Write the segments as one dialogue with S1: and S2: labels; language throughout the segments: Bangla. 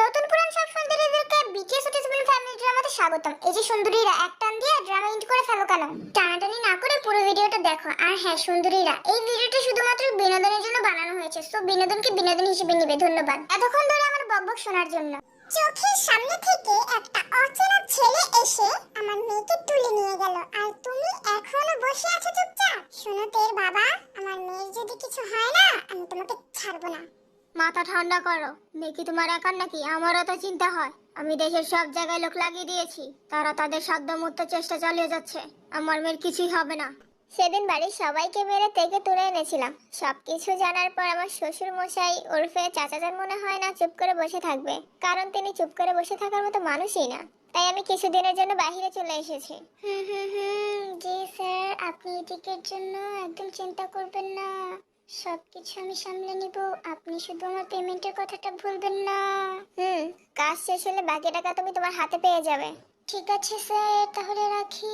S1: নতুন পুরান সব সুন্দরীদেরকে বিটিএস ওটিসবিল ফ্যামিলি ড্রামাতে স্বাগতম। এই যে সুন্দরীরা, এক টান দিয়ে ড্রামা ইন্ট করে ফেলো কেন? টানাটানি না করে পুরো ভিডিওটা দেখো। আর হ্যাঁ সুন্দরীরা, এই ভিডিওটা শুধুমাত্র বিনোদনের জন্য বানানো হয়েছে সো বিনোদনকে বিনোদন হিসেবে নিবে, ধন্যবাদ। এতক্ষণ ধরে আমার বকবক শোনার জন্য। চোখের সামনে থেকে একটা অচেনা ছেলে এসে আমার মেয়েকে তুলে নিয়ে গেল। আর তুমি এখনও বসে আছো চুপচাপ? শোনো তের বাবা, আমার মেয়ের যদি কিছু হয় না, আমি তোমাকে ছাড়বো না। মাথা ঠান্ডা করো। দেখি তোমার একার নাকি? আমারও তো চিন্তা হয়। আমি দেশের সব জায়গায় লোক লাগিয়ে দিয়েছি। তারা তাদের সাধ্যমতো চেষ্টা চালিয়ে যাচ্ছে। আমার মেয়ের কিছুই হবে না। সেদিন বাড়ির সবাইকে মেরে থেকে তুলে এনেছিলাম। সবকিছু জানার পর আমার শ্বশুর মশাই ওরফে চাচাজান মনে হয় না চুপ করে বসে থাকবে। কারণ তিনি চুপ করে বসে থাকার মতো মানুষই না। তাই আমি কিছুদিনের জন্য বাইরে চলে এসেছি। হুম হুম হুম, জি স্যার। আপনি এদিকের জন্য একদম চিন্তা করবেন না। সবকিছু আমি সামলে নিব। আপনি শুধু আমার পেমেন্টের কথাটা ভুলবেন না। হুম। কাজ শেষ হলে বাকি টাকা তুমি তোমার হাতে পেয়ে যাবে। ঠিক আছে স্যার। তাহলে রাখি।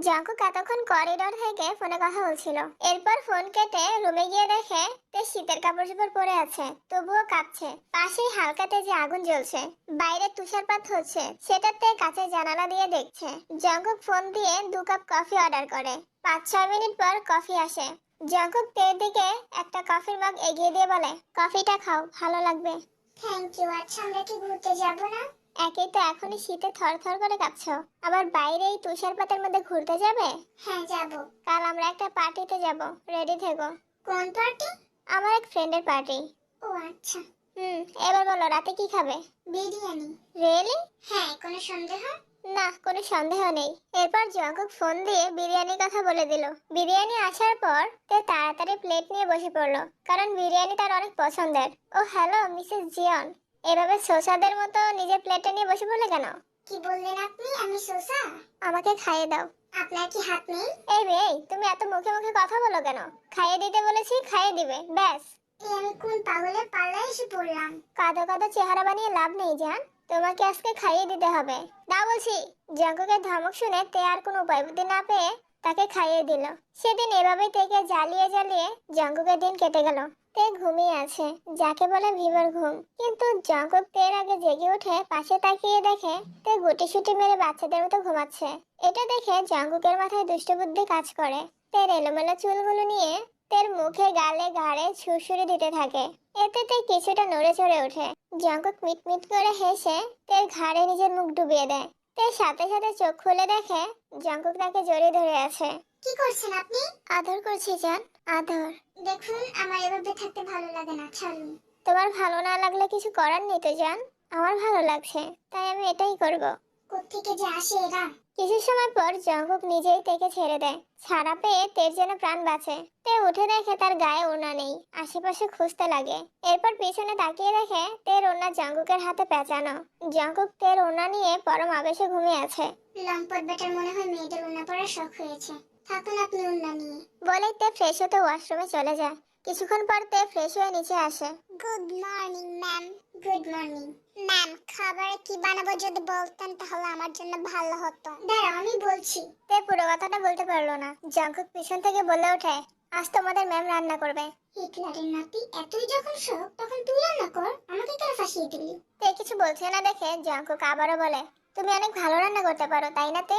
S1: জাঙ্কু কতক্ষণ করিডোর থেকে ফোনে কথা বলছিল। এরপর ফোন কেটে রুমে গিয়ে দেখে তে শীতের কাপড় চোপড় পরে আছে তবুও কাঁপছে। পাশেই হালকা তেজে আগুন জ্বলছে বাইরে তুষারপাত হচ্ছে সেটাতে কাছে জানালা দিয়ে দেখছে। জাঙ্কুক ফোন দিয়ে দু কাপ কফি অর্ডার করে। পাঁচ ছয় মিনিট পর কফি আসে। জাঙ্কুক তের দিকে একটা কফির মগ এগিয়ে দিয়ে বলে কফিটা খাও ভালো লাগবে। থ্যাংক ইউ আচ্ছা আমরা কি ঘুরতে যাব না? একেই তো এখনই শীতে থরথর করে কাঁপছো। আবার বাইরে এই তুষারপাতের মধ্যে ঘুরতে যাবে? হ্যাঁ যাব। কাল আমরা একটা পার্টিতে যাব রেডি থেকো। কোন পার্টি আমার এক ফ্রেন্ডের পার্টি ও আচ্ছা। হুম এবার বলো রাতে কি খাবে? বিরিয়ানি। রিয়েলি হ্যাঁ কোনো সন্দেহ? না কোনো সন্দেহ নেই। এরপর জঙ্কুক ফোন দিয়ে বিরিয়ানির কথা বলে দিল। বিরিয়ানি আসার পর তে তাড়াতাড়ি প্লেট নিয়ে বসে পড়ল কারণ বিরিয়ানি তার অনেক পছন্দের। ও হ্যালো মিসেস জিয়ন। এভাবে সোসাদের মতো নিজের প্লেটে নিয়ে বসে পড়লে কেন? কি বললেন আপনি? আমি সোসা আমাকে খাইয়ে দাও। আপনার কি হাত নেই? এই রে তুমি এত মুখে মুখে কথা বলো কেন? খাইয়ে দিতে বলেছি খাইয়ে দিবে ব্যাস। এই আমি কোন পাগলের পাল্লায় এসে পড়লাম। কাঁদো কাঁদো চেহারা বানিয়ে লাভ নেই জান তোমাকে আজকে খাইয়ে দিতে হবে। না বলছি জঙ্কুকের ধমক শুনে তে আর কোনো উপায় বুদ্ধি না পেয়ে তাকে খাইয়ে দিল। সেদিন এভাবেই থেকে জ্বালিয়ে জ্বালিয়ে জঙ্কুকের দিন কেটে গেল। তে ঘুমিয়ে আছে, যাকে বলে ভিভর ঘুম। কিন্তু জঙ্কুক তের আগে জেগে উঠে পাশে তাকিয়ে দেখে তে গুটি সুটি মেরে বাচ্চাদের মতো ঘুমাচ্ছে। এটা দেখে জঙ্কুকের মাথায় দুষ্টবুদ্ধি কাজ করে। তের এলোমেলো চুলগুলো নিয়ে তের মুখে গালে ঘাড়ে ছুরছুরি দিতে থাকে। এতে তে কিছুটা নড়ে চড়ে ওঠে। জঙ্কুক মিটমিট করে হেসে তের ঘাড়ে নিজের মুখ ডুবিয়ে দেয়। তের সাথে সাথে চোখ খুলে দেখে জঙ্কুক তাকে জড়িয়ে ধরে আছে। কি করছেন আপনি? আদর করছি জান। আদর। দেখুন আমার এভাবে থাকতে ভালো লাগে না। ছাড়ুন তোমার ভালো না লাগলে কিছু করার নেই তো জান। আমার ভালো লাগছে তাই আমি এটাই করব। কোত্থেকে যে আসে এরা? কিছু সময় পর জঙ্কুক নিজেই তেকে ছেড়ে দেয়। ছাড়া পেয়ে তের যেন প্রাণ বাঁচে। তে উঠে দেখে তার গায়ে ওনা নেই আশেপাশে খুঁজতে লাগে। এরপর পিছনে তাকিয়ে দেখে তের ওনা জঙ্কুকের হাতে পেঁচানো। জঙ্কুক তের ওনা নিয়ে পরম আবেশে ঘুমিয়ে আছে। লম্পট বেটার মনে হয় মেয়েদের ওনা পরার শখ হয়েছে। থাকুন আপনি ওনা নিয়ে। বলেই তে ফ্রেশ হতে ওয়াশরুমে চলে যায়। কিছুক্ষণ পর তে ফ্রেশ হয়ে নিচে আসে। Good morning ma'am good morning ma'am খাবারে কি বানাবো যদি বলতেন তাহলে আমার জন্য ভালো হতো। দাঁড়া আমি বলছি। তে পুরো কথাটা বলতে পারল না। জঙ্কুক পিছন থেকে বলে ওঠে আজ তোমাদের ম্যাম রান্না করবে। হিটলারের নাতি এতই যখন শোক তখন তুই রান্না কর আমাকে কেন ফাঁসিয়ে দিলি? তে কিছু বলছে না দেখে জঙ্কুক আবারও বলে তুমি অনেক ভালো রান্না করতে পারো তাই না তে?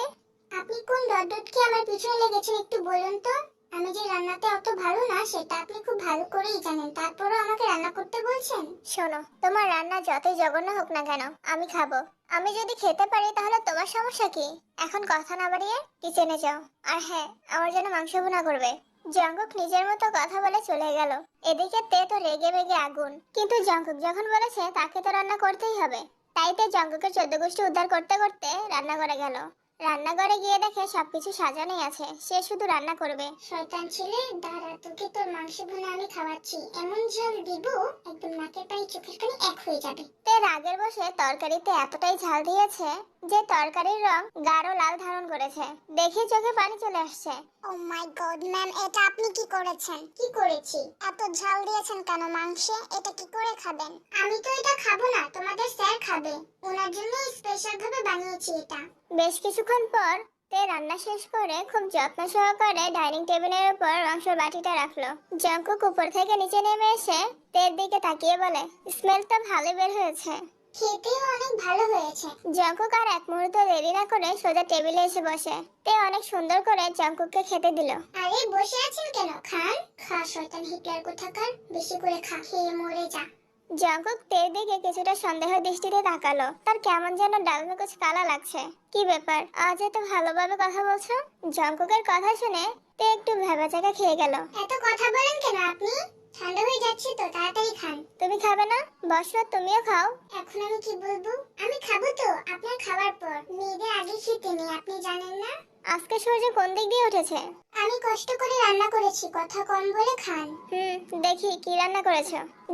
S1: আপনি কোন রডটকে আমার পিছনে লেগেছেন একটু বলুন তো? আমি যে রান্নাতে অত ভালো না, সেটা আপনি খুব ভালো করেই জানেন। তারপরও আমাকে রান্না করতে বলছেন? শোনো, তোমার রান্না যতই জঘন্য হোক না কেন, আমি খাব। আমি যদি খেতে পারি, তাহলে তোমার সমস্যা কি? এখন কথা না বাড়িয়ে কিচেনে যাও। আর হ্যাঁ আমার জন্য মাংস ভুনা করবে। জঙ্গক নিজের মতো কথা বলে চলে গেল। এদিকে তে তো রেগে বেগে আগুন। কিন্তু জঙ্গক যখন বলেছে, তাকে তো রান্না করতেই হবে। তাই তে জঙ্কুকের চোদ্দ গোষ্ঠী উদ্ধার করতে করতে রান্না করে গেল। রান্নাঘরে গিয়ে দেখে সবকিছু সাজানোই আছে। সে শুধু রান্না করবে। শয়তান ছেলে দাঁড়া তোকে তোর মাংস ভুনা আমি খাওয়াচ্ছি। এমন ঝাল দিব একদম নাকের পায়ে চোখের পানি এক হয়ে যাবে। তে রাগের বসে তরকারিতে এতটাই ঝাল দিয়েছে। যে তরকারির রং গাঢ় লাল ধারণ করেছে। দেখে চোখে পানি চলে আসছে। ও মাই গড ম্যাম এটা আপনি কি করেছেন? কি করেছি? এত ঝাল দিয়েছেন কেন মাংসে? এটা কি করে খাবেন? আমি তো এটা খাব না তোমাদের স্যার খাবে। ওনার জন্য স্পেশাল ভাবে বানিয়েছি এটা। বেশ কিছুক্ষণ পর তে রান্না শেষ করে খুব যত্ন সহকারে ডাইনিং টেবিলের উপর মাংসের বাটিটা রাখল। জঙ্কুক উপর থেকে নিচে নেমে এসে তের দিকে তাকিয়ে বলে স্মেল তো ভালো বের হয়েছে। খেতেও অনেক ভালো হয়েছে। জঙ্কুক আর এক মুহূর্ত দেরি না করে সোজা টেবিলে এসে বসে। তে অনেক সুন্দর করে জঙ্কুককে খেতে দিল। আরে, বসে আছেন কেন? খান, খা, শয়তান হিটলার কোথাকার? বেশি করে খা, খেয়ে মরে যা। জঙ্কুক তের দিকে কিছুটা সন্দেহ দৃষ্টিতে তাকালো। তার কেমন যেন ডাল মে কুছ কালা লাগছে। কি ব্যাপার? আজ এত ভালোভাবে কথা বলছো? জঙ্কুকের কথা শুনে তে একটু ভেবাচাকা খেয়ে গেল। এত কথা বলেন কেন আপনি? ঠান্ডা হয়ে যাচ্ছে তো তাড়াতাড়ি খান। তুমি খাবে না? বসো তুমিও খাও। এখন আমি কি বলব? আমি খাব তো আপনার খাবার পর। মেয়েদের আগে খেতে নেই আপনি জানেন না? আজকে সূর্য কোন দিক দিয়ে উঠেছে? আমি কষ্ট করে রান্না করেছি কথা কম বলে খান। হুম দেখি কি রান্না করেছ।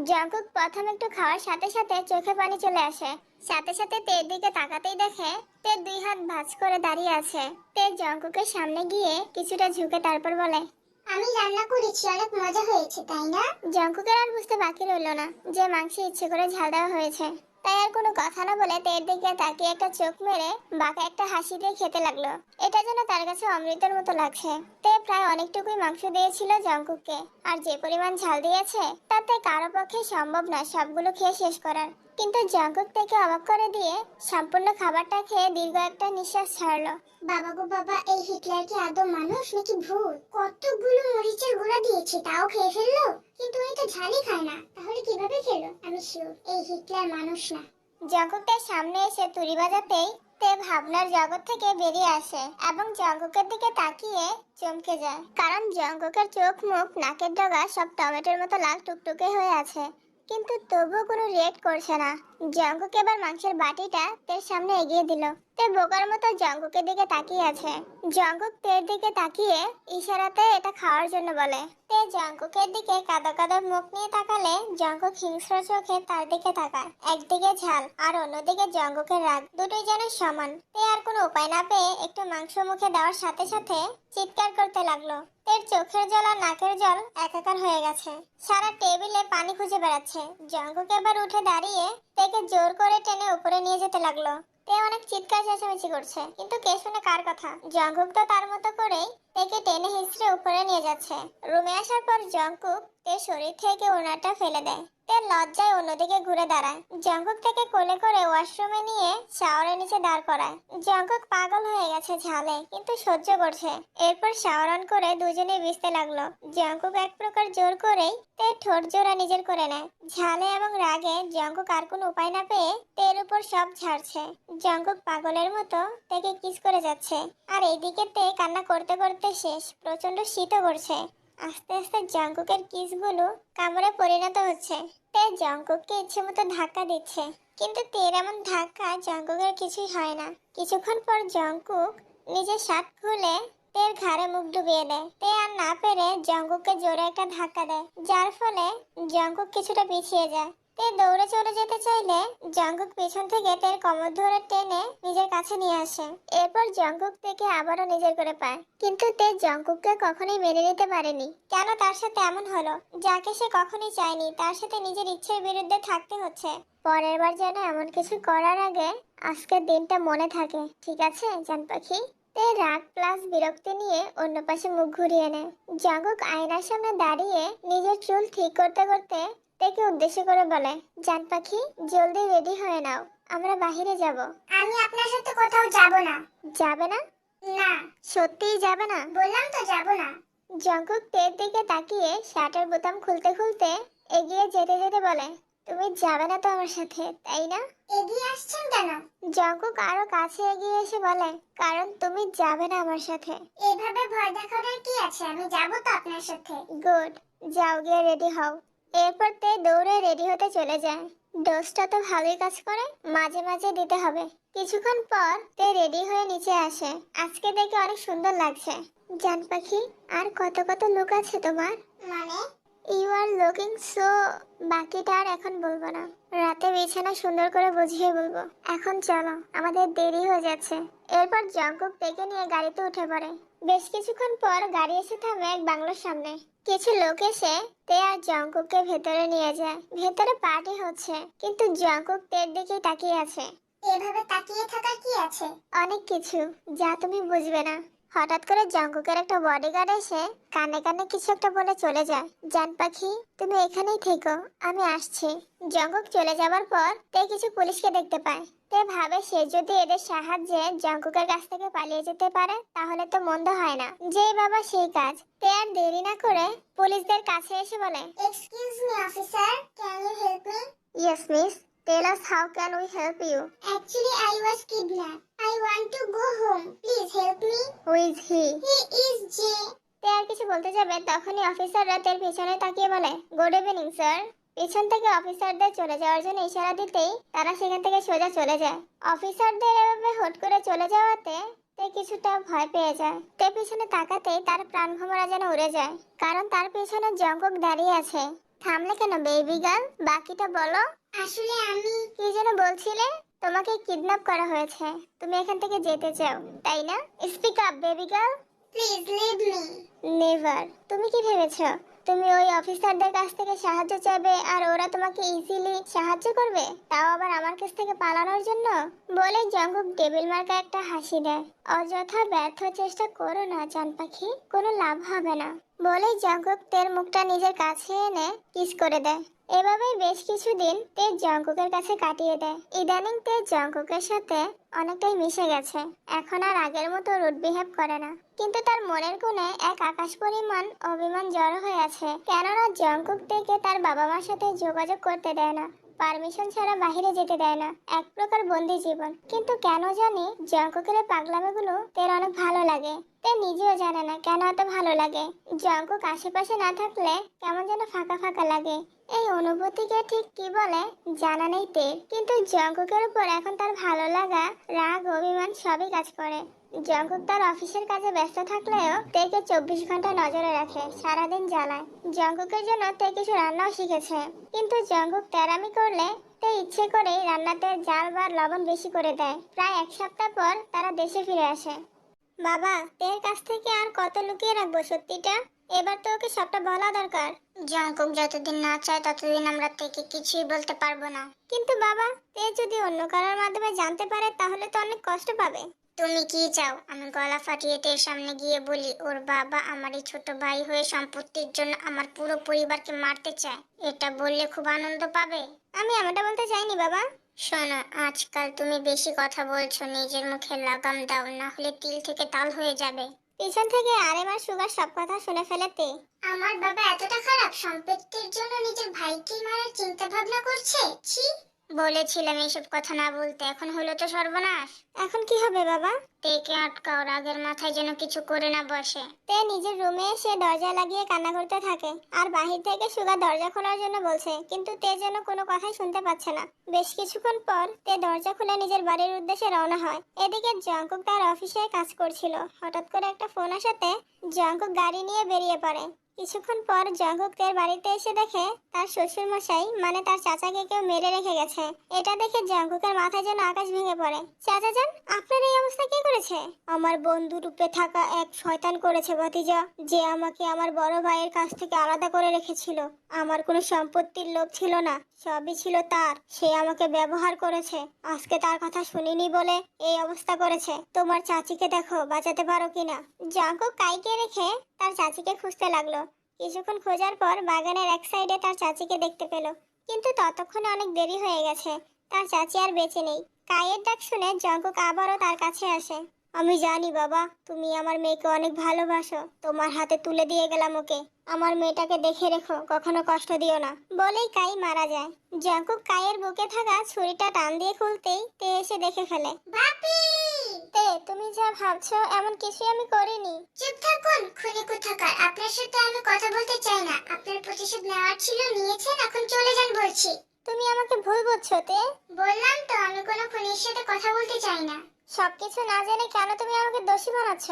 S1: জঙ্কুক প্রথম একটু খাওয়ার সাথে সাথে চোখে পানি চলে আসে। সাথে সাথে তের দিকে তাকাতেই দেখে তে দুই হাত ভাঁজ করে দাঁড়িয়ে আছে। তে জঙ্কুকের সামনে গিয়ে কিছুটা ঝুঁকে তারপর বলে আমি রান্না করেছি, অনেক মজা হয়েছে, তাই না? জঙ্কুকের আর বুঝতে বাকি রইল না। যে মাংস ইচ্ছে করে ঝাল দেওয়া হয়েছে। তাই আর কোনো কথা না বলে তের দিকে তাকিয়ে একটা চোখ মেরে বাঁকা একটা হাসি দিয়ে খেতে লাগল। এটা যেন তার কাছে অমৃতের মতো লাগছে। তে প্রায় অনেকটুকুই মাংস দিয়েছিল জঙ্কুককে। আর যে পরিমাণ ঝাল দিয়েছে, তাতে কারও পক্ষে সম্ভব না সবগুলো খেয়ে শেষ করার। কিন্তু জঙ্কুক থেকে অবাক করে দিয়ে সম্পূর্ণ খাবারটা খেয়ে দীর্ঘ একটা নিঃশ্বাস ছাড়লো। বাবা গো বাবা, এই হিটলার কি আদৌ মানুষ নাকি ভূত? কতগুলো মরিচের গুঁড়া দিয়েছে, তাও খেয়ে ফেলল? কিন্তু এই তো ঝালই খায় না। তাহলে কীভাবে খেলো? আমি শিওর, এই হিটলার মানুষ না। জঙ্কুকের সামনে এসে তুড়ি বাজাতেই তে ভাবনার জগৎ থেকে বেরিয়ে আসে এবং জঙ্গকের দিকে তাকিয়ে চমকে যায়। কারণ জঙ্গকের চোখ মুখ, নাকের ডগা সব টমেটোর মতো লাল টুকটুকে হয়ে আছে। কিন্তু তবুও কোনো রিয়েক্ট করছে না। জঙ্কুক এবার মাংসের বাটিটা তের সামনে এগিয়ে দিল। তে বোকার মতো জঙ্কুকের দিকে তাকিয়ে আছে। জঙ্কুক তের দিকে তাকিয়ে ইশারাতে এটা খাওয়ার জন্য বলে। তে জঙ্কুকের দিকে কাদো কাদো মুখ নিয়ে তাকালে জঙ্কুক হিংস্র চোখে তার দিকে তাকায়। একদিকে ঝাল আর অন্যদিকে জঙ্কুকের রাগ। দুটোই যেন সমান। তে আর কোনো উপায় না পেয়ে একটু মাংস মুখে দেওয়ার সাথে সাথে চিৎকার করতে লাগল। তের চোখের জল আর নাকের জল একাকার হয়ে গেছে। সারা টেবিলে পানি খুঁজে বেড়াচ্ছে। জঙ্গক এবার উঠে দাঁড়িয়ে তেকে জোর করে টেনে উপরে নিয়ে যেতে লাগল। তে অনেক চিৎকার চেঁচামেচি করছে, কিন্তু কে শুনে কার কথা? জঙ্গক তো তার মতো করেই তেকে টেনে হিঁচড়ে উপরে নিয়ে যাচ্ছে। রুমে আসার পর জঙ্কুক তে শরীর থেকে ওনাটা ফেলে দেয়। তে লজ্জায় অন্যদিকে ঘুরে দাঁড়ায়। জঙ্কুক থেকে কোলে করে ওয়াশরুমে নিয়ে শাওয়ারের নিচে দাঁড় করায়। জঙ্কুক পাগল হয়ে গেছে ঝালে, কিন্তু সহ্য করছে। এরপর শাওয়ার অন করে দুজনে ভিজতে লাগল। জঙ্কুক এক প্রকার জোর করেই তে ঠোঁট জোড়া নিজের করে নেয়। ঝালে এবং রাগে জঙ্কুক আর কোনো উপায় না পেয়ে তের উপর সব ঝাড়ছে জঙ্কুক পাগলের মতো তেকে কিস করে যাচ্ছে। আর এইদিকে তে কান্না করতে করতে শেষ প্রচণ্ড শীতও করছে। আস্তে আস্তে জঙ্কুকের কিসগুলো কামড়ে পরিণত হচ্ছে। তাই জঙ্কুককে ইচ্ছে মতো ধাক্কা দিচ্ছে। কিন্তু তের এমন ধাক্কা জঙ্কুকের কিছুই হয় না। কিছুক্ষণ পর জঙ্কুক নিজের শার্ট খুলে তের ঘাড়ে মুখ ডুবিয়ে দেয়। তে আর না পেরে জঙ্কুককে জোরে একটা ধাক্কা দেয়। যার ফলে জঙ্কুক কিছুটা পিছিয়ে যায়। তে দৌড়ে চলে যেতে চাইলে জঙ্কুক পেছন থেকে তের কমর ধরে টেনে নিজের কাছে নিয়ে আসে। এরপর জঙ্কুক থেকে আবারও নিজের করে পায়। কিন্তু তে জঙ্কুককে কখনোই মেনে নিতে পারেনি। কেন তার সাথে এমন হলো? যাকে সে কখনোই চায়নি, তার সাথে নিজের ইচ্ছের বিরুদ্ধে থাকতে হচ্ছে। পরের বার যেন এমন কিছু করার আগে আজকের দিনটা মনে থাকে। ঠিক আছে, জান পাখি? তে রাগ প্লাস বিরক্তি নিয়ে অন্য পাশে মুখ ঘুরিয়ে নেয়। জঙ্কুক আয়নার সামনে দাঁড়িয়ে নিজের চুল ঠিক করতে করতে তেকে উদ্দেশ্য করে বলে জান পাখি জলদি রেডি হয়ে নাও আমরা বাহিরে যাব। আমি আপনার সাথে কোথাও যাব না। যাবে না? না। সত্যিই যাবে না? বললাম তো যাব না। জঙ্কুক তের দিকে তাকিয়ে শার্টের বোতাম খুলতে খুলতে এগিয়ে যেতে যেতে বলে তুমি যাবে না তো আমার সাথে তাই না? এগিয়ে আসছেন কেন? জঙ্কুক আরও কাছে এগিয়ে এসে বলে কারণ তুমি যাবে না আমার সাথে। এভাবে ভয় দেখানোর কি আছে? আমি যাব তো আপনার সাথে। গুড যাও গিয়ে রেডি হও। এরপর তে দৌড়ে রেডি হতে চলে যায়। ডোজটা তো ভালোই কাজ করে, মাঝে মাঝে দিতে হবে। কিছুক্ষণ পর তে রেডি হয়ে নিচে আসে। আজকে দেখে অনেক সুন্দর লাগছে। জান পাখি, আর কত কত লোক আছে তোমার? মানে ইউ আর লুকিং সো বাকিটা আর এখন বলব না। রাতে বিছানা সুন্দর করে বুঝিয়ে বলব। এখন চলো, আমাদের দেরি হয়ে যাচ্ছে। এরপর জঙ্কুক ডেকে নিয়ে গাড়িতে উঠে পড়ে। বেশ কিছুক্ষণ পর গাড়ি এসে থামে এক বাংলোর সামনে। কিছু লোক এসে তে আর জঙ্কুককে ভেতরে নিয়ে যায়। ভেতরে পার্টি হচ্ছে, কিন্তু জঙ্কুক তের দিকেই তাকিয়ে আছে। এভাবে তাকিয়ে থাকার কি আছে? অনেক কিছু, যা তুমি বুঝবে না। হঠাৎ করে জঙ্কুকের একটা বডিগার্ড এসে কানে কানে কিছু একটা বলে চলে যায়। জান পাখি তুমি এখানেই থেকো আমি আসছি। জঙ্কুক চলে যাবার পর তে কিছু পুলিশকে দেখতে পায়। তে ভাবে সে যদি এদের সাহায্যে জঙ্কুকের কাছ থেকে পালিয়ে যেতে পারে তাহলে তো মন্দ হয় না। যেই বাবা সেই কাজ। তে আর দেরি না করে পুলিশদের কাছে এসে বলে excuse me officer can you help me yes miss tell us how can we help you
S2: Actually, I was kidnapped. I want to go home. Please help me.
S1: Who is he
S2: He is Jay.
S1: তে আর কিছু বলতে যাবে তখনই অফিসাররা তের পিছনে তাকিয়ে বলে গুড ইভিনিং স্যার পিছন থেকে অফিসারদের চলে যাওয়ার জন্য ইশারা দিতেই তারা সেখান থেকে সোজা চলে যায় অফিসারদের এভাবে হুট করে চলে যাওয়াতে তে কিছুটা ভয় পেয়ে যায় তে পিছনে তাকাতেই তার প্রাণ ভ্রমরা যেন উড়ে যায় কারণ তার পিছনে জঙ্কক দাঁড়িয়ে আছে থামলে কেন বেবি গার্ল বাকিটা বলো।
S2: আসলে আমি
S1: কি যেন বলছিলে তোমাকে কিডন্যাপ করা হয়েছে। তুমি এখান থেকে যেতে চাও তাই না? Speak up baby girl
S2: please leave me
S1: never তুমি কি ভেবেছো? তুমি ওই অফিসারদের কাছ থেকে সাহায্য চাইবে আর ওরা তোমাকে ইজিলি সাহায্য করবে? তাও আবার আমার কাছ থেকে পালানোর জন্য? বলে জঙ্গক টেবিল মার্কা একটা হাসি দেয়। অযথা ব্যর্থ চেষ্টা করো না চান পাখি। কোনো লাভ হবে না। বলে জঙ্গক তের মুখটা নিজের কাছে এনে কিস করে দেয়। এভাবেই বেশ কিছুদিন তে জঙ্কুকের কাছে কাটিয়ে দেয়। ইদানিং তে জঙ্কুকের সাথে অনেকটাই মিশে গেছে। এখন আর আগের মতো রুট বিহেভ করে না। কিন্তু তার মনের কোণে এক আকাশ পরিমাণ অভিমান জড়ো হয়ে আছে। কেননা জঙ্কুক থেকে তার বাবা মার সাথে যোগাযোগ করতে দেয় না। পারমিশন ছাড়া বাইরে যেতে দেয় না। এক প্রকার বন্দি জীবন। কিন্তু কেন জানি জঙ্কুকের পাগলামিগুলো তের অনেক ভালো লাগে। তে নিজেও জানে না কেন এত ভালো লাগে। জঙ্কুক আশেপাশে না থাকলে কেমন যেন ফাঁকা ফাঁকা লাগে। এই অনুভূতিকে ঠিক কি বলে জানা নেই তে কিন্তু জঙ্কুকের উপর এখন তার ভালো লাগা, রাগ, অভিমান সবই কাজ করে। জঙ্কুক তার অফিসের কাজে ব্যস্ত থাকলেও তেকে চব্বিশ ঘণ্টা নজরে রাখে সারাদিন জ্বালায়। জঙ্কুকের জন্য তে কিছু রান্নাও শিখেছে। কিন্তু জঙ্কুক তেরামি করলে তে ইচ্ছে করেই রান্নাতে জাল বা লবণ বেশি করে দেয়। প্রায় এক সপ্তাহ পর তারা দেশে ফিরে আসে। বাবা তের কাছ থেকে আর কত লুকিয়ে রাখব সত্যিটা? এবার তো ওকে সবটা বলা দরকার।
S2: জঙ্কুক যতদিন না চায় ততদিন আমরা থেকে কিছুই বলতে পারব না।
S1: কিন্তু বাবা তে যদি অন্য কারোর মাধ্যমে জানতে পারে তাহলে তো অনেক কষ্ট পাবে।
S2: তুমি কি চাও? আমি গলা ফাটিয়ে তের সামনে গিয়ে বলি, ওর বাবা আমার এই ছোট ভাই হয়ে সম্পত্তির জন্য আমার পুরো পরিবারকে মারতে চায়। এটা বললে খুব আনন্দ পাবে?
S1: আমি এমনটা বলতে চাইনি, বাবা।
S2: শোনো, আজকাল তুমি বেশি কথা বলছো, নিজের মুখে লাগাম দাও, না হলে তিল থেকে তাল হয়ে যাবে।
S1: পিছন থেকে আরেমার সুগার সব কথা শুনে ফেলেতে,
S2: আমার বাবা এতটা খারাপ, সম্পত্তির জন্য নিজের ভাইকে মারার চিন্তা ভাবনা করছে? ছি বলেছিলাম এইসব কথা না বলতে এখন হলো তো সর্বনাশ।
S1: এখন কি হবে বাবা?
S2: তেকে আটকাও রাগের মাথায় যেন কিছু করে না বসে।
S1: তে নিজের রুমে এসে দরজা লাগিয়ে কান্না করতে থাকে। আর বাহির থেকে সুগা দরজা খোলার জন্য বলছে কিন্তু তে যেন কোনো কথাই শুনতে পাচ্ছে না। বেশ কিছুক্ষণ পর তে দরজা খুলে নিজের বাড়ির উদ্দেশ্যে রওনা হয়। এদিকে জঙ্কুক তার অফিসে কাজ করছিল। হঠাৎ করে একটা ফোন আসাতে জঙ্কুক গাড়ি নিয়ে বেরিয়ে পড়ে। কিছুক্ষণ পর জঙ্কুক তের বাড়িতে এসে দেখে তার শ্বশুর মশাই মানে তার চাচাকে কেউ মেরে রেখে গেছে। এটা দেখে জঙ্কুকের মাথায় যেন আকাশ ভেঙে পড়ে। চাচা যান, আপনার এই অবস্থা কে করেছে? আমার বন্ধু রূপে থাকা এক শয়তান করেছে, ভাতিজা, যে আমাকে আমার বড় ভাইয়ের কাছ থেকে আলাদা করে রেখেছিল। আমার কোনো সম্পত্তির লোভ ছিল না, সবই ছিল তার। সে আমাকে ব্যবহার করেছে। আজকে তার কথা শুনিনি বলে এই অবস্থা করেছে। তোমার চাচিকে দেখো, বাঁচাতে পারো কিনা? জাঙ্কু কাইকে রেখে তার চাচিকে খুঁজতে লাগল। কিছুক্ষণ খোঁজার পর বাগানের এক সাইডে তার চাচিকে দেখতে পেল। কিন্তু ততক্ষণে অনেক দেরি হয়ে গেছে। তার চাচি আর বেঁচে নেই। কায়ের ডাক শুনে জঙ্কুক আবারও তার কাছে আসে। আমি জানি বাবা, তুমি আমার মেয়েকে অনেক ভালোবাসো। তোমার হাতে তুলে দিয়ে গেলাম ওকে। আমার মেয়েটাকে দেখে রেখো, কখনো কষ্ট দিও না। বলেই কাই মারা যায়। জঙ্কুক কায়ের বুকে থাকা ছুরিটা টান দিয়ে খুলতেই তে এসে দেখে ফেলে।
S2: বাপি!
S1: তে তুমি যা ভাবছ এমন কিছুই আমি করিনি।
S2: চুপ থাকুন খুনি কোথাকার। আপনার সাথে আমি কথা বলতে চাই না। আপনার প্রতিশোধ নেওয়ার ছিল নিয়েছেন এখন চলে যান বলছি।
S1: তুমি আমাকে ভুল বুঝছ তে।
S2: বললাম তো আমি কোনো খুনির সাথে কথা বলতে চাই না।
S1: সবকিছু না জেনে কেন তুমি আমাকে দোষী বানাচ্ছ?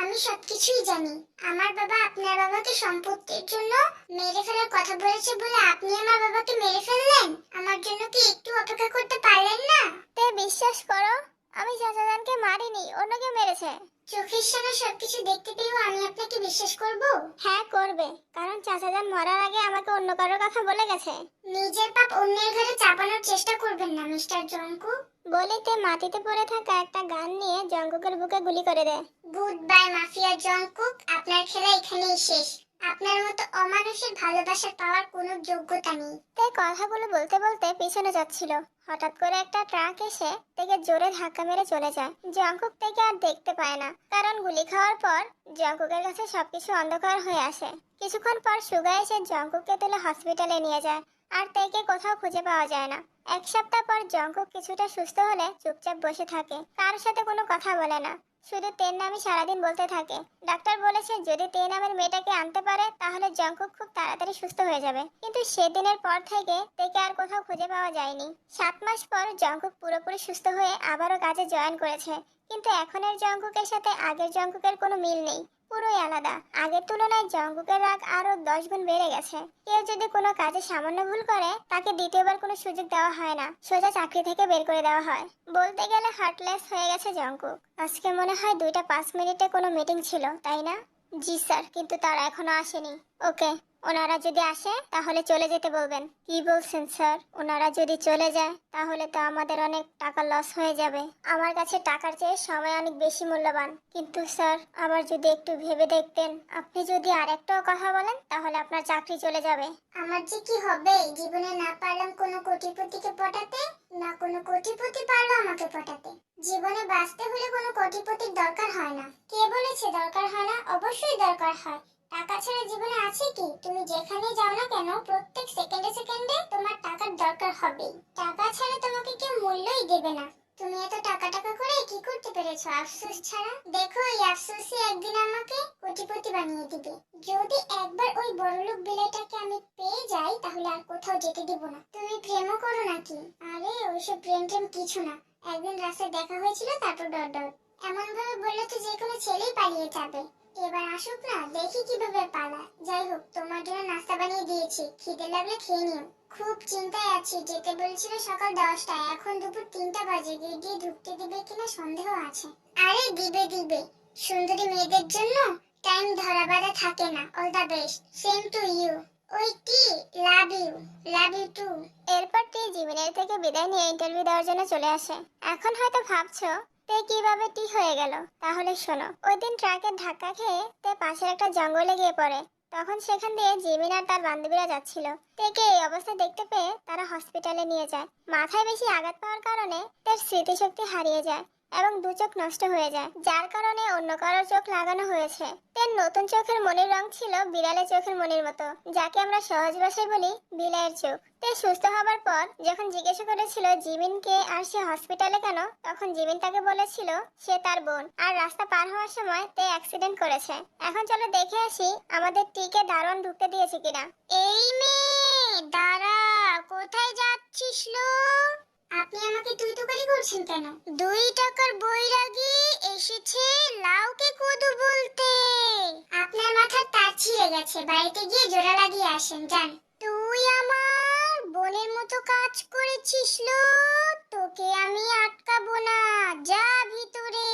S2: আমি সবকিছুই জানি। আমার বাবা আপনার বাবাকে সম্পত্তির জন্য মেরে ফেলার কথা বলেছে বলে আপনি আমার বাবাকে মেরে ফেললেন? আমার জন্য কি একটু অপেক্ষা করতে পারলেন না?
S1: তে বিশ্বাস করো আমি চাচাজানকে মারিনি, অন্যকে মেরেছে।
S2: চোখের সামনে সবকিছু দেখতে পেয়েও আমি আপনাকে বিশ্বাস করব?
S1: হ্যাঁ করবে। কারণ চাচাজান মরার আগে আমাকে অন্য কারোর কথা বলে গেছে।
S2: নিজের পাপ অন্যের ঘরে চাপানোর চেষ্টা করবেন না, মিস্টার জঙ্কু।
S1: বলিতে মাটিতে পড়ে থাকা একটা গান নিয়ে জঙ্কুকের বুকে গুলি করে দেয়।
S2: গুড বাই, মাফিয়া জংকুক আপনার খেলা এখানেই শেষ। আপনার মতো অমানুষের ভালোবাসা পাওয়ার কোনো যোগ্যতা নেই।
S1: তাই কথাগুলো বলতে বলতে পিছনে যাচ্ছিল। হঠাৎ করে একটা ট্রাক এসে তাকে জোরে ধাক্কা মেরে চলে যায়। জঙ্কুক থেকে আর দেখতে পায় না। কারণ গুলি খাওয়ার পর জঙ্কুকের কাছে সবকিছু অন্ধকার হয়ে আসে। কিছুক্ষণ পর সুগা এসে জঙ্কুককে তুলে হসপিটালে নিয়ে যায়। আর তাকে কোথাও খুঁজে পাওয়া যায় না। এক সপ্তাহ পর জঙ্কুক কিছুটা সুস্থ হলে চুপচাপ বসে থাকে। কারোর সাথে কোনো কথা বলে না। শুধু তেন নামই সারাদিন বলতে থাকে। ডাক্তার বলেছে, যদি তে নামের মেয়েটাকে আনতে পারে, তাহলে জঙ্কুক খুব তাড়াতাড়ি সুস্থ হয়ে যাবে। কিন্তু সেদিনের পর থেকে তেকে আর কোথাও খুঁজে পাওয়া যায়নি। সাত মাস পর জঙ্কুক পুরোপুরি সুস্থ হয়ে আবারও কাজে জয়েন করেছে। কিন্তু এখনের জঙ্কুকের সাথে আগের জঙ্কুকের কোনো মিল নেই, পুরোই আলাদা। আগের তুলনায় জঙ্কুকের রাগ আরও দশ গুণ বেড়ে গেছে। কেউ যদি কোনো কাজে সামান্য ভুল করে, তাকে দ্বিতীয়বার কোনো সুযোগ দেওয়া হয় না। সোজা চাকরি থেকে বের করে দেওয়া হয়। বলতে গেলে হার্টলেস হয়ে গেছে জঙ্কুক। আজকে মনে হয় দুইটা পাঁচ মিনিটে কোনো মিটিং ছিল, তাই না? জি স্যার, কিন্তু তারা এখনও আসেনি। ওকে। ওনারা যদি আসে, তাহলে চলে যেতে বলবেন। কি বলছেন, স্যার? ওনারা যদি চলে যায়, তাহলে তো আমাদের অনেক টাকা লস হয়ে যাবে। আমার কাছে টাকার চেয়ে সময় অনেক বেশি মূল্যবান। কিন্তু, স্যার আবার যদি একটু ভেবে দেখতেন, আপনি যদি আরেকটাও কথা বলেন, তাহলে আপনার চাকরি চলে যাবে।
S2: আমার যে কি হবে? জীবনে না পারলাম কোনো কোটিপতিকে পটাতে, না কোনো কোটিপতি পারল আমাকে পটাতে। জীবনে বাঁচতে হলে কোনো কোটিপতির দরকার হয় না। কে বলেছে দরকার হয় না? অবশ্যই দরকার হয়। টাকা ছাড়া জীবনে আছে কি? তুমি যেখানে যাও না কেন, প্রত্যেক সেকেন্ডে সেকেন্ডে তোমার টাকার দরকার হবেই। টাকা ছাড়া তোমাকে কেউ মূল্যই দেবে না। তুমি এত টাকা টাকা করে কি করতে পেরেছ আফসোস ছাড়া? দেখো এই আফসোসই একদিন আমাকে কোটিপতি বানিয়ে দিবে। যদি একবার ওই বড়লোক বিলাইটাকে আমি পেয়ে যাই, তাহলে আর কোথাও যেতে দিব না। তুমি প্রেমও করো নাকি? আরে, ওইসব প্রেম টেম কিছু না। একদিন রাস্তায় দেখা হয়েছিল, তারপর ডট ডট। এমন ভাবে বললে তো যে কোনো ছেলেই পালিয়ে যাবে। এবার আসুক না, দেখি কীভাবে পালা। যাই হোক, তোমার জন্য নাস্তা বানিয়ে দিয়েছি। খিদে লাগলে খেয়ে নিও। খুব চিন্তায় আছি, যেতে বলছিল সকাল দশটায়। এখন দুপুর তিনটা বাজে গিয়ে ঢুকতে দিবে কিনা সন্দেহ আছে। আরে, দিবে দিবে। সুন্দরী মেয়েদের জন্য টাইম ধরা বাঁধা থাকে না। All the best same to you ওই কি? Love you love you too
S1: এরপর টি জিমিনের থেকে বিদায় নিয়ে ইন্টারভিউ দেওয়ার জন্য চলে আসে। এখন হয়তো ভাবছ তে কীভাবে টি হয়ে গেল? তাহলে শোনো। ওই দিন ট্রাকের ধাক্কা খেয়ে তে পাশের একটা জঙ্গলে গিয়ে পড়ে। তখন সেখান দিয়ে জিমিন আর তার বান্ধবীরা যাচ্ছিল। তেকে এই অবস্থা দেখতে পেয়ে তারা হসপিটালে নিয়ে যায়। মাথায় বেশি আঘাত পাওয়ার কারণে তার স্মৃতিশক্তি হারিয়ে যায়। এবং দু চোখ নষ্ট হয়ে যায়। যার কারণে অন্য কারোর চোখ লাগানো হয়েছে। তের নতুন চোখের মনির রং ছিল বিড়ালের চোখের মনির মতো, যাকে আমরা সহজ ভাষায় বলি বিলাইয়ের চোখ। তে সুস্থ হবার পর যখন জিজ্ঞাসা করেছিল জিমিনকে আর সে হসপিটালে কেন, তখন জিমিন তাকে বলেছিল সে তার বোন। আর রাস্তা পার হওয়ার সময় তে অ্যাক্সিডেন্ট করেছে। এখন চলো দেখে আসি আমাদের টিকে দারোয়ান ঢুকতে দিয়েছে কিনা।
S2: এই মেয়ে, দাঁড়া, কোথায় যাচ্ছিস লো? আপনি আমাকে তুই তুকারি করছেন কেন? দুই টাকার বৈরাগী এসেছে লাউকে কদু বলতে। আপনার মাথার তার ছিঁড়ে গেছে বাড়িতে গিয়ে জোড়া লাগিয়ে আসেন যান। তুই আমার বোনের মতো কাজ করেছিস লো তোকে আমি আটকাবো না যা ভিতরে।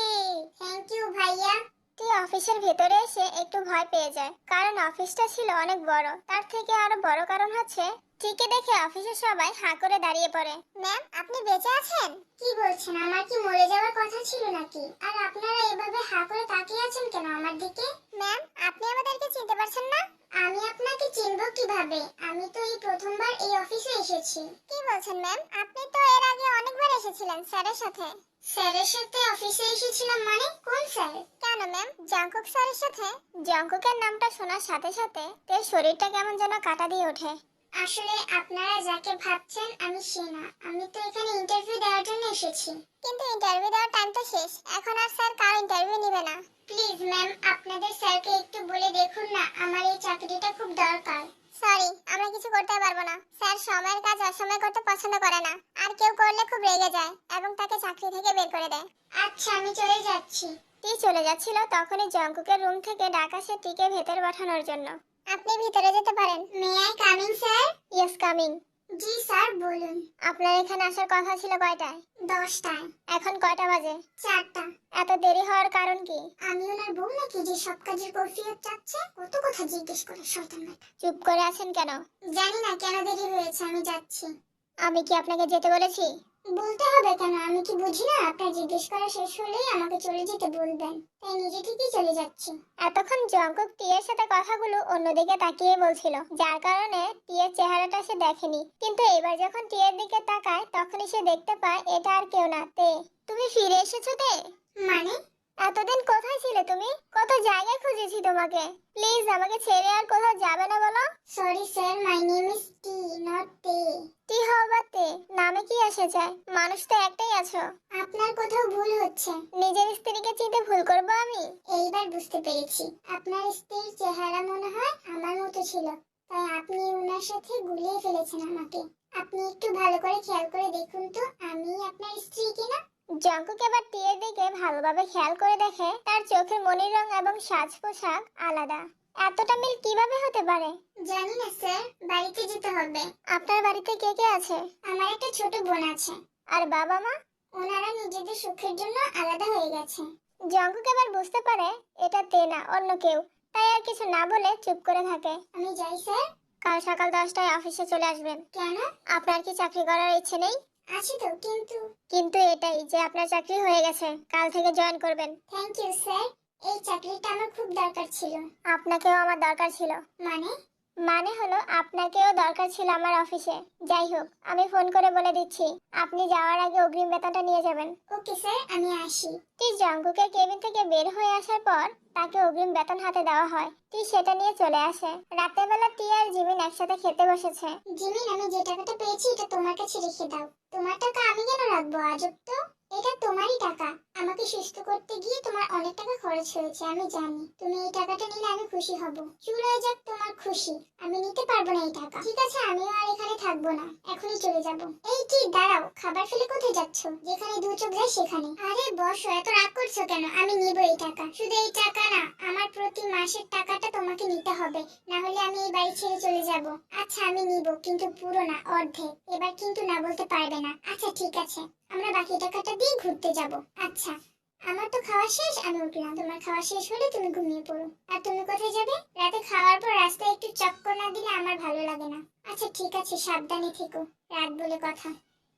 S2: থ্যাংক ইউ ভাইয়া।
S1: তুই অফিসের ভেতরে এসে একটু ভয় পেয়ে যায় কারণ অফিসটা ছিল অনেক বড় তার থেকে আরও বড় কারণ হচ্ছে টিকে দেখে অফিসের সবাই হাঁ করে দাঁড়িয়ে পড়ে।
S2: ম্যাম আপনি বেঁচে আছেন? কি বলছেন? আমার কি মরে যাওয়ার কথা ছিল নাকি? আর আপনারা এভাবে হা করে তাকিয়ে আছেন কেন আমার দিকে? ম্যাম আপনি আমাদেরকে চিনতে পারছেন না? আমি আপনাকে চিনব কীভাবে? আমি তো এই প্রথমবার এই অফিসে এসেছি। কি বলছেন ম্যাম? আপনি তো এর আগে অনেকবার এসেছিলেন স্যারের সাথে। স্যারের সাথে অফিসে এসেছিলাম মানে? কোন স্যার? কেন ম্যাম? জাঙ্কুক স্যারের সাথে?
S1: জঙ্কুকের নামটা শোনার সাথে সাথে তোর শরীরটা কেমন যেন কাটা দিয়ে ওঠে।
S2: আসলে আপনারা যাকে ভাবছেন আমি সে না। আমি তো এখানে ইন্টারভিউ দেওয়ার জন্য এসেছি।
S1: কিন্তু ইন্টারভিউ দেওয়ার টাইম তো শেষ। এখন আর স্যার কার ইন্টারভিউ নেবে না।
S2: প্লিজ ম্যাম আপনাদের স্যারকে একটু বলে দেখুন না আমার এই চাকরিটা খুব দরকার।
S1: সরি আমরা কিছু করতে পারব না। স্যার সময়ের কাজ অসময় করতে পছন্দ করে না। আর কেউ করলে খুব রেগে যায় এবং তাকে চাকরি থেকে বের করে দেয়।
S2: আচ্ছা আমি চলে যাচ্ছি।
S1: তুই চলে যাচ্ছিল তখনই জঙ্কুকের রুম থেকে ডাকা সে টিকে ভেতরে পাঠানোর জন্য।
S2: আপনি ভিতরে যেতে পারেন। May I coming sir
S1: yes coming
S2: G sir বলুন।
S1: আপনার এখানে আসার কথা ছিল কয়টায়?
S2: দশটায়।
S1: এখন কয়টা বাজে?
S2: চারটা।
S1: এত দেরি হওয়ার কারণ কি?
S2: আমি ওনার বউ নাকি যে সব কাজের কফিয়ত চাচ্ছে কত কথা জিজ্ঞেস করে শয়তান
S1: চুপ করে আছেন কেন?
S2: জানি না কেন দেরি হয়েছে আমি যাচ্ছি।
S1: আমি কি আপনাকে যেতে বলেছি?
S2: বলতে হবে কেন? আমি কি বুঝি না? আপনার জিজ্ঞেস করা শেষ হলেই আমাকে চলে যেতে বলবেন। তাই নিজে থেকেই চলে যাচ্ছি।
S1: এতক্ষণ জঙ্কক টিয়ার সাথে কথাগুলো অন্যদিকে তাকিয়ে বলছিল, যার কারণে টিয়ার চেহারাটা সে দেখেনি। কিন্তু এবার যখন টিয়ার দিকে তাকায়, তখনই সে দেখতে পায়, এটা আর কেউ না। তে, তুমি ফিরে এসেছ তে?
S2: মানে?
S1: এতদিন কোথায় ছিলে তুমি? কত জায়গায় খুঁজেছি তোমাকে। প্লিজ আমাকে ছেড়ে আর কোথাও যাবে না বলো।
S2: Sorry sir my name is T not তে
S1: কি হবা তে নামে কি আসে যায়? মানুষ তো একটাই আছো।
S2: আপনার কোথাও ভুল হচ্ছে।
S1: নিজের স্ত্রীকে চিনতে ভুল করব আমি?
S2: এইবার বুঝতে পেরেছি। আপনার স্ত্রীর চেহারা মনে হয় আমার মতো ছিল। তাই আপনি ওনার সাথে গুলিয়ে ফেলেছেন আমাকে। আপনি একটু ভালো করে খেয়াল করে দেখুন তো আমি আপনার স্ত্রী কিনা?
S1: জঙ্কুক এবার টিয়ের দিকে ভালোভাবে খেয়াল করে দেখে তার চোখের মনির রং এবং সাজ পোশাক আলাদা। এতটা মিল কীভাবে হতে পারে?
S2: জানি না স্যার। বাড়িতে যেতে হবে।
S1: আপনার বাড়িতে কে কে আছে?
S2: আমার একটা ছোট বোন আছে।
S1: আর বাবা মা?
S2: ওনারা নিজেদের সুখের জন্য আলাদা হয়ে গেছে।
S1: জঙ্কুক এবার বুঝতে পারে এটা তে না অন্য কেউ। তাই আর কিছু না বলে চুপ করে থাকে।
S2: আমি যাই স্যার।
S1: কাল সকাল দশটায় অফিসে চলে আসবেন।
S2: কেন?
S1: আপনার কি চাকরি করার ইচ্ছে নেই?
S2: আছে তো কিন্তু
S1: কিন্তু এটাই যে আপনার চাকরি হয়ে গেছে কাল থেকে জয়েন করবেন।
S2: থ্যাংক ইউ স্যার এই চাকরিটা আমার খুব দরকার ছিল।
S1: আপনাকেও আমার দরকার ছিল।
S2: মানে?
S1: মানে হলো আপনাকেও দরকার ছিল আমার অফিসে। যাই হোক আমি ফোন করে বলে দিচ্ছি আপনি যাওয়ার আগে অগ্রিম বেতনটা নিয়ে যাবেন।
S2: ওকে স্যার আমি আসি।
S1: টি জঙ্কুকের কেবিন থেকে বের হয়ে আসার পর তাকে অগ্রিম বেতন হাতে দেওয়া হয়। টি সেটা নিয়ে চলে আসে। রাতের বেলা টি আর জিমিন একসাথে খেতে বসেছে।
S2: জিমিন আমি যে টাকাটা পেয়েছি এটা তোমার কাছে রেখে দাও। তোমার টাকা আমি কেন রাখব আজব তো? এটা তোমারই টাকা। আমাকে সুস্থ করতে গিয়ে তোমার অনেক টাকা খরচ হয়েছে আমি জানি। তুমি এই টাকাটা নিলে আমি খুশি হব। চুলায় যাক তোমার। খুশি। আমি নিতে পারব না এই টাকা। ঠিক আছে, আমিও আর এখানে থাকব না। এখনই চলে যাব। এই কি, দাঁড়াও, খাবার ফেলে কোথায় যাচ্ছ? যেখানে দু চোখ যায় সেখানে। আরে বসো, এত রাগ করছ কেন? আমি নিব এই টাকা। শুধু এই টাকা না, আমার প্রতি মাসের টাকাটা তোমাকে নিতে হবে। না হলে আমি এই বাড়ি ছেড়ে চলে যাব। আচ্ছা আমি নিব, কিন্তু পুরো না, অর্ধেক। এবার কিন্তু না বলতে পারবে না। আচ্ছা ঠিক আছে। আমরা বাকি টাকাটা দিয়ে ঘুরতে যাব। আচ্ছা। আমার তো খাওয়া শেষ আমি উঠলাম। তোমার খাওয়া শেষ হলে তুমি ঘুমিয়ে পড়ো। আর তুমি কোথায় যাবে? রাতে খাওয়ার পর রাস্তায় একটু চক্কর না দিলে আমার ভালো লাগে না। আচ্ছা ঠিক আছে সাবধানে থেকো। রাত বলে কথা।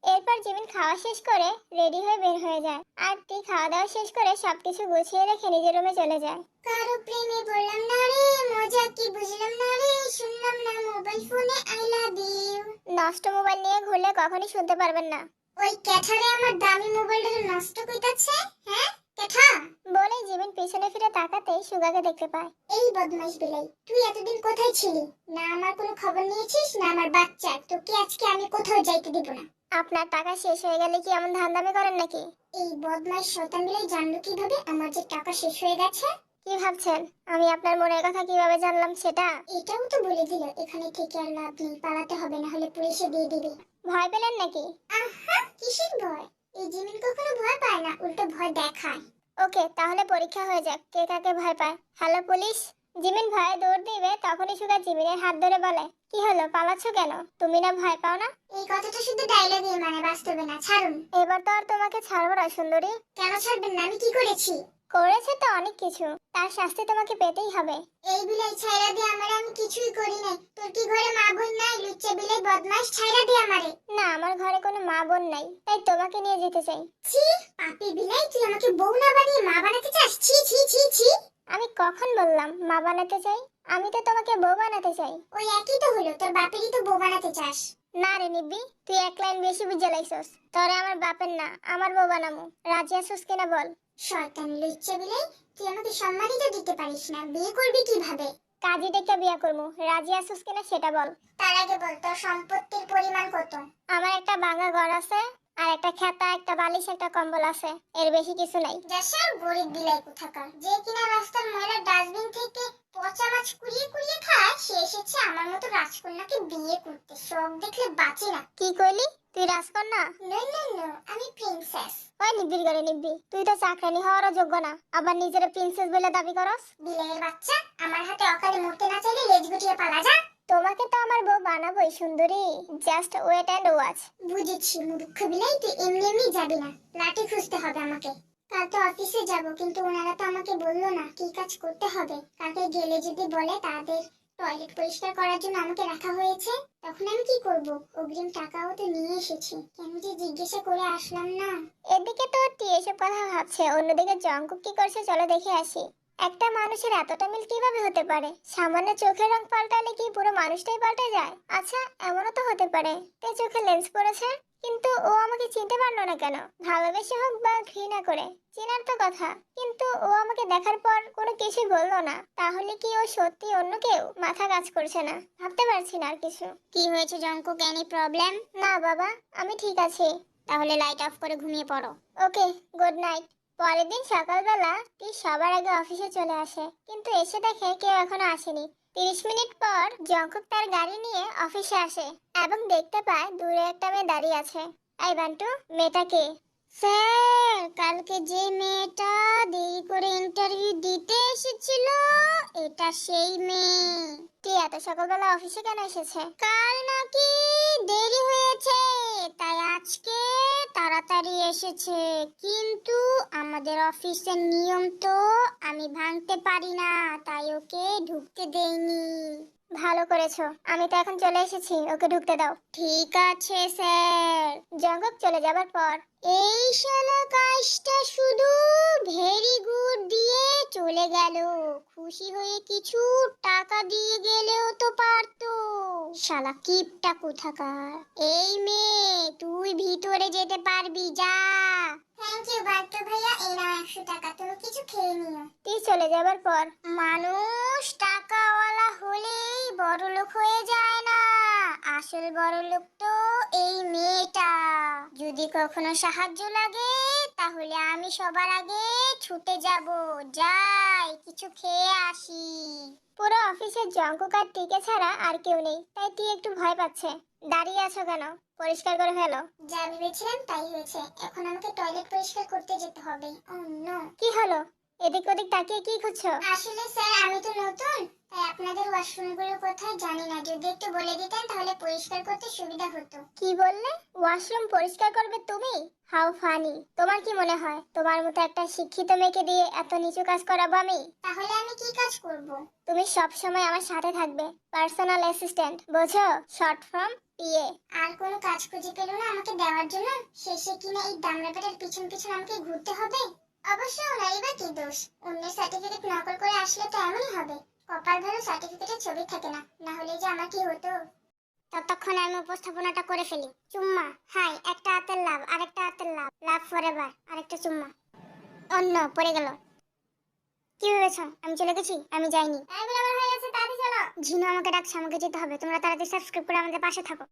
S1: এরপর জিমিন খাওয়া শেষ করে রেডি হয়ে বের হয়ে যায়। আর টি খাওয়া দাওয়া শেষ করে সবকিছু গুছিয়ে রেখে নিজের রুমে চলে যায়।
S2: কারও প্রেমে বললাম না রে মজা কি বুঝলাম না রে। শুনলাম না মোবাইল ফোনে আই লাভ ইউ
S1: নষ্ট মোবাইল নিয়ে ঘুরলে কখনই শুনতে পারবেন না।
S2: ওই ক্যাথারে আমার দামি মোবাইলটা নষ্ট কইতাছে হ্যাঁ ক্যাথা
S1: বলেই জিমিন পিছনে ফিরে তাকাতেই সুগাকে দেখতে পায়।
S2: এই বদমাইশ বিলাই তুই এতদিন কোথায় ছিলি? না আমার কোনো খবর নিয়েছিস না আমার বাচ্চা। তোকে আজকে আমি কোথাও যাইতে দিব না।
S1: আপনার টাকা শেষ হয়ে গেলে কি এমন ধান্দামি করেন নাকি?
S2: এই বদমাইশ শয়তান বিলাই জানলো কীভাবে আমার যে টাকা শেষ হয়ে গেছে?
S1: কি ভাবছেন? আমি আপনার মনের কথা কীভাবে জানলাম সেটা?
S2: এটাও তো বলে দিল এখানে থেকে আর লাভ নেই পালাতে হবে না হলে পুলিশে দিয়ে দিবে।
S1: ভয় পেলেন নাকি?
S2: আহা কিসের ভয়? এই জিমিন কখনো ভয় পায় না উল্টো ভয় দেখায়।
S1: ওকে তাহলে পরীক্ষা হয়ে যাক। কে কাকে ভয় পায়? Hello police? জিমিন ভয়ে দৌড় দিবে তখনই সুগা জিমিনের হাত ধরে বলে কি হলো পালাচ্ছ কেন? তুমি না ভয় পাও না?
S2: এই কথাটা শুধু ডায়লগে মানে বাস্তবে না ছাড়ুন।
S1: এবার তো আর তোমাকে ছাড়বো না সুন্দরী।
S2: কেন ছাড়বেন না? আমি কি করেছি?
S1: করেছে তো অনেক কিছু। তার শাস্তি তোমাকে পেতেই হবে।
S2: এই বিলাই ছাইরা দিয়ে আমার আমি কিছুই করি নাই। তোর কি ঘরে মা বোন নাই? লুচ্চা বিলাই বদমাশ ছাইরা দিয়ে আমারে।
S1: না আমার ঘরে কোনো মা বোন নাই তাই তোমাকে নিয়ে যেতে চাই।
S2: ছি পাপি বিলাই তুই আমাকে বউ না বানিয়ে মা বানাতে চাস? ছি ছি ছি ছি।
S1: আমি কখন বললাম মা বানাতে চাই? আমি তো তোমাকে বউ বানাতে চাই।
S2: ওই একই তো হলো তোর বাপেরই তো বউ বানাতে চাস।
S1: না রে নিব্বি তুই এক লাইন বেশি বুঝে লাইছস। তোরে আমার বাপের না আমার বউ বানামু। রাজি আছিস কিনা বল?
S2: শয়তান লুচ্চা বিলাই তুই আমাকে সম্মানই তো দিতে পারিস না। বিয়ে করবি কীভাবে?
S1: কাজী ডেকে বিয়া করমু রাজি আছিস কিনা সেটা বল।
S2: তার আগে বল তোর সম্পত্তির পরিমাণ কত?
S1: আমার একটা ভাঙা ঘর আছে আর একটা খেতা একটা বালিশ একটা কম্বল আছে। এর বেশি কিছু নাই।
S2: দেশের গরিব বিলাই কোথাকার? যে কিনা রাস্তার ময়লা ডাস্টবিন থেকে পচা মাছ কুড়িয়ে কুড়িয়ে খায় সে এসেছে আমার মতো রাজকন্যাকে বিয়ে করতে। শখ দেখলে বাঁচি না।
S1: কি কইলি? তুই রাজকন্যা?
S2: নো নো নো আমি প্রিন্সেস
S1: ওই নিব্বির করে নিব্বি তুই তো চাকরানি হওয়ারও যোগ্য না। আবার নিজের প্রিন্সেস বলে দাবি করস?
S2: বিলের বাচ্চা আমার হাতে অকালে মরতে না চাইলে লেজ গুটিয়ে পালা যা।
S1: তোমাকে তো আমার বউ বানাবোই সুন্দরী। জাস্ট ওয়েট অ্যান্ড ওয়াচ
S2: বুঝেছি মূর্খ বিলাই তুই এমনি এমনি যাবি না। লাঠি খুঁজতে হবে আমাকে। কাল তো অফিসে যাব কিন্তু ওনারা তো আমাকে বলল না কি কাজ করতে হবে। কালকে গেলে যদি বলে তাদের টয়লেট পরিষ্কার করার জন্য আমাকে রাখা হয়েছে। তখন আমি কি করব? অগ্রিম টাকাও তো নিয়ে এসেছি। কেন যে জিজ্ঞাসা করে আসলাম না।
S1: এদিকে তো টি এসব কথা ভাবছে, অন্যদিকে জঙ্কুক কি করছে চলো দেখে আসি। একটা মানুষের এতটা মিল কীভাবে হতে পারে? সামান্য চোখের রং পাল্টালে কি পুরো মানুষটাই পাল্টে যায়? আচ্ছা এমনও তো হতে পারে। তে চোখে লেন্স পড়েছে কিন্তু ও আমাকে চিনতে পারল না কেন? ভালোবেসে হোক বা ঘৃণা করে চেনার তো কথা। কিন্তু ও আমাকে দেখার পর কোনো কিছুই বলল না। তাহলে কি ও সত্যি অন্য কেউ? মাথা কাজ করছে না। ভাবতে পারছি না আর কিছু।
S2: কি হয়েছে জঙ্কু এনি প্রবলেম
S1: না বাবা আমি ঠিক আছি।
S2: তাহলে লাইট অফ করে ঘুমিয়ে পড়ো।
S1: ওকে গুড নাইট পরের দিন সকালবেলা টি সবার আগে অফিসে চলে আসে। কিন্তু এসে দেখে কেউ এখনও আসেনি। তিরিশ মিনিট পর জঙ্কুক তার গাড়ি নিয়ে অফিসে আসে এবং দেখতে পায় দূরে একটা মেয়ে দাঁড়িয়ে আছে। আই বান্টু, মেয়েটা কে?
S2: স্যার, কালকে যে মেয়েটা দেরি করে ইন্টারভিউ দিতে এসেছিল, এটা সেই মেয়ে।
S1: টি এত সকালবেলা অফিসে কেন এসেছে?
S2: কাল নাকি দেরি হয়েছে, তাই আজকে তাড়াতাড়ি এসেছে। কিন্তু আমাদের অফিসের নিয়ম তো আমি ভাঙতে পারি না, তাই ওকে ঢুকতে দেইনি।
S1: ভালো করেছ, আমি তো এখন চলে এসেছি, ওকে ঢুকতে দাও।
S2: ঠিক আছে, স্যার।
S1: জঙ্কুক চলে যাবার পর
S2: এই শালা কাজটা শুধু ভেরি গুড দিয়ে চলে গেল। খুশি হয়ে কিছু টাকা দিয়ে গেলেও তো পারতো। শালা কিপটা কোথাকার? এই মেয়ে, তুই ভিতরে যেতে পারবি, যা। থ্যাংক ইউ বাট্টু ভাইয়া এই নাও একশো টাকা তুমি কিছু খেয়ে নিও।
S1: টি চলে যাবার পর।
S2: মানুষ টাকাওয়ালা হলেই বড় লোক হয়ে যায় না। আসল বড় লোক তো এই মেয়েটা। যদি কখনো সাহায্য লাগে তাহলে আমি সবার আগে ছুটে যাব। যাই কিছু খেয়ে আসি।
S1: পুরো অফিসে জঙ্কুক আর টিকে ছাড়া আর কেউ নেই তাই টি একটু ভয় পাচ্ছে। দাঁড়িয়ে আছো কেন? পরিষ্কার করে ফেলো।
S2: যা ভেবেছিলাম তাই হয়েছে। এখন আমাকে টয়লেট পরিষ্কার করতে যেতে হবে। ও নো
S1: কি হলো? এদিক ওদিক তাকিয়ে কি খুঁজছো?
S2: আসলে স্যার আমি তো নতুন তাই আপনাদের ওয়াশরুমগুলো কোথায় জানি না। যদি একটু বলে দিতেন তাহলে পরিষ্কার করতে সুবিধা হতো।
S1: কি বললে? ওয়াশরুম পরিষ্কার করবে তুমি? How funny. তোমার কি মনে হয়? তোমার মতো একটা শিক্ষিত মেয়েকে দিয়ে এত নিচু কাজ করাবো আমি?
S2: তাহলে আমি কি কাজ করব?
S1: তুমি সব সময় আমার সাথে থাকবে। পার্সোনাল অ্যাসিস্ট্যান্ট বোঝো? শর্ট ফর্ম পিএ
S2: আর কোনো কাজ খুঁজে পেল না আমাকে দেওয়ার জন্য? শেষে কিনা এই দামড়াটার পিছন পিছন আমাকে ঘুরতে হবে? অবশ্য ওনারই বা কি দোষ? অন্যের সার্টিফিকেট নকল করে আসলে তো এমনই হবে। কপাল ভালো সার্টিফিকেটের ছবি থাকে না না হলে যে আমার কি হতো? ততক্ষণে আমি উপস্থাপনাটা করে ফেলি। চুম্মা হাই একটা হাতের লাভ আরেকটা হাতের লাভ লাভ ফরএভার আরেকটা চুম্মা। অন্য পড়ে গেল। কি ভেবেছ? আমি চলে গেছি? আমি যাইনি। আমার হয়ে গেছে তাড়াতাড়ি চলো। ঝিনু আমাকে ডাকছে আমাকে যেতে হবে। তোমরা তাড়াতাড়ি সাবস্ক্রাইব করে আমাদের পাশে থাকো।